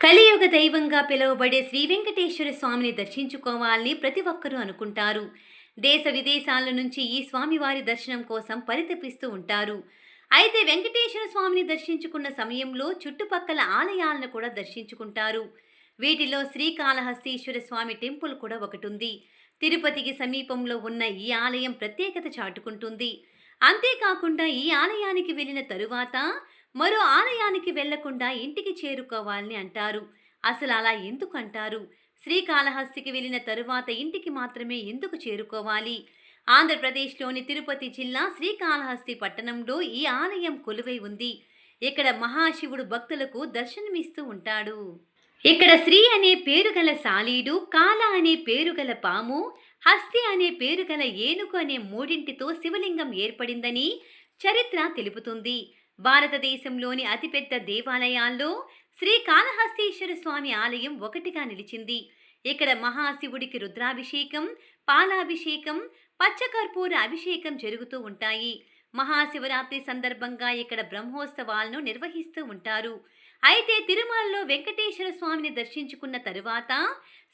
కలియుగ దైవంగా పిలువబడే శ్రీ వెంకటేశ్వర స్వామిని దర్శించుకోవాలని ప్రతి ఒక్కరూ అనుకుంటారు. దేశ విదేశాల నుంచి ఈ స్వామివారి దర్శనం కోసం పరితపిస్తూ ఉంటారు. అయితే వెంకటేశ్వర స్వామిని దర్శించుకున్న సమయంలో చుట్టుపక్కల ఆలయాలను కూడా దర్శించుకుంటారు. వీటిలో శ్రీకాళహస్తీశ్వర స్వామి టెంపుల్ కూడా ఒకటి ఉంది తిరుపతికి సమీపంలో ఉన్న ఈ ఆలయం ప్రత్యేకత చాటుకుంటుంది. అంతేకాకుండా ఈ ఆలయానికి వెళ్ళిన తరువాత మరో ఆలయానికి వెళ్ళకుండా ఇంటికి చేరుకోవాలని అంటారు. అసలు అలా ఎందుకు అంటారు శ్రీకాళహస్తికి వెళ్ళిన తరువాత ఇంటికి మాత్రమే ఎందుకు చేరుకోవాలి? ఆంధ్రప్రదేశ్లోని తిరుపతి జిల్లా శ్రీకాళహస్తి పట్టణంలో ఈ ఆలయం కొలువై ఉంది. ఇక్కడ మహాశివుడు భక్తులకు దర్శనమిస్తూ ఉంటాడు. ఇక్కడ శ్రీ అనే పేరు గల సాలీడు కాల అనే పేరు గల పాము హస్తి అనే పేరు గల ఏనుగు అనే మూడింటితో శివలింగం ఏర్పడిందని చరిత్ర తెలుపుతుంది. భారతదేశంలోని అతిపెద్ద దేవాలయాల్లో శ్రీకాళహస్తీశ్వర స్వామి ఆలయం ఒకటిగా నిలిచింది. ఇక్కడ మహాశివుడికి రుద్రాభిషేకం పాలాభిషేకం పచ్చకర్పూర అభిషేకం జరుగుతూ ఉంటాయి. మహాశివరాత్రి సందర్భంగా ఇక్కడ బ్రహ్మోత్సవాలను నిర్వహిస్తూ ఉంటారు. అయితే తిరుమలలో వెంకటేశ్వర స్వామిని దర్శించుకున్న తరువాత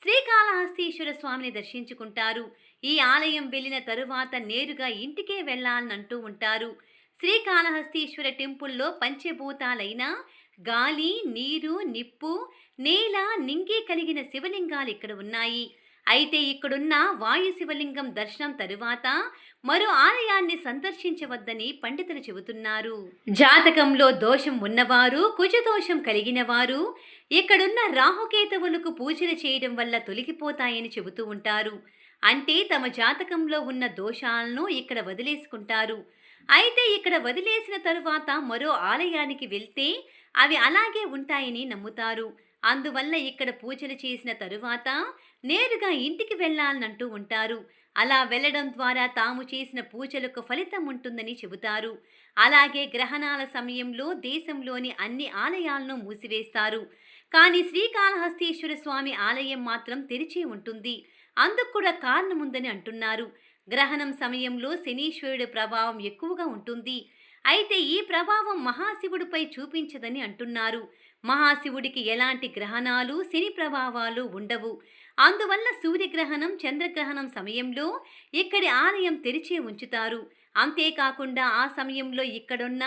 శ్రీకాళహస్తీశ్వర స్వామిని దర్శించుకుంటారు. ఈ ఆలయం వెళ్ళిన తరువాత నేరుగా ఇంటికే వెళ్ళాలని అంటూ ఉంటారు. శ్రీకాళహస్తీశ్వర టెంపుల్లో పంచభూతాలైన గాలి నీరు నిప్పు నేల నింగి కలిగిన శివలింగాలు ఇక్కడ ఉన్నాయి. అయితే ఇక్కడున్న వాయు శివలింగం దర్శనం తరువాత మరో ఆలయాన్ని సందర్శించవద్దని పండితులు చెబుతున్నారు. జాతకంలో దోషం ఉన్నవారు కుజదోషం కలిగిన వారు ఇక్కడున్న రాహుకేతువులకు పూజలు చేయడం వల్ల తొలగిపోతాయని చెబుతూ ఉంటారు. అంటే తమ జాతకంలో ఉన్న దోషాలను ఇక్కడ వదిలేసుకుంటారు. అయితే ఇక్కడ వదిలేసిన తరువాత మరో ఆలయానికి వెళ్తే అవి అలాగే ఉంటాయని నమ్ముతారు. అందువల్ల ఇక్కడ పూజలు చేసిన తరువాత నేరుగా ఇంటికి వెళ్ళాలనంటూ ఉంటారు. అలా వెళ్ళడం ద్వారా తాము చేసిన పూజలకు ఫలితం ఉంటుందని చెబుతారు. అలాగే గ్రహణాల సమయంలో దేశంలోని అన్ని ఆలయాలను మూసివేస్తారు. కానీ శ్రీకాళహస్తీశ్వర స్వామి ఆలయం మాత్రం తెరిచి ఉంటుంది. అందుకు కూడా కారణముందని అంటున్నారు. గ్రహణం సమయంలో శనీశ్వరుడి ప్రభావం ఎక్కువగా ఉంటుంది. అయితే ఈ ప్రభావం మహాశివుడిపై చూపించదని అంటున్నారు. మహాశివుడికి ఎలాంటి గ్రహణాలు శని ప్రభావాలు ఉండవు. అందువల్ల సూర్యగ్రహణం చంద్రగ్రహణం సమయంలో ఇక్కడి ఆలయం తెరిచే ఉంచుతారు. అంతేకాకుండా ఆ సమయంలో ఇక్కడున్న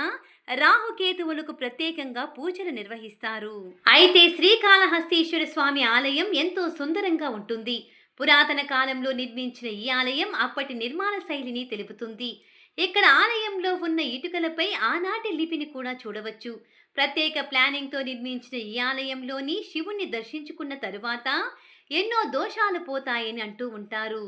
రాహుకేతువులకు ప్రత్యేకంగా పూజలు నిర్వహిస్తారు. అయితే శ్రీకాళహస్తీశ్వర స్వామి ఆలయం ఎంతో సుందరంగా ఉంటుంది. పురాతన కాలంలో నిర్మించిన ఈ ఆలయం అప్పటి నిర్మాణ శైలిని తెలుపుతుంది. ఇక్కడ ఆలయంలో ఉన్న ఇటుకలపై ఆనాటి లిపిని కూడా చూడవచ్చు. ప్రత్యేక ప్లానింగ్తో నిర్మించిన ఈ ఆలయంలోని శివుణ్ణి దర్శించుకున్న తరువాత ఎన్నో దోషాలు పోతాయని అంటూ ఉంటారు.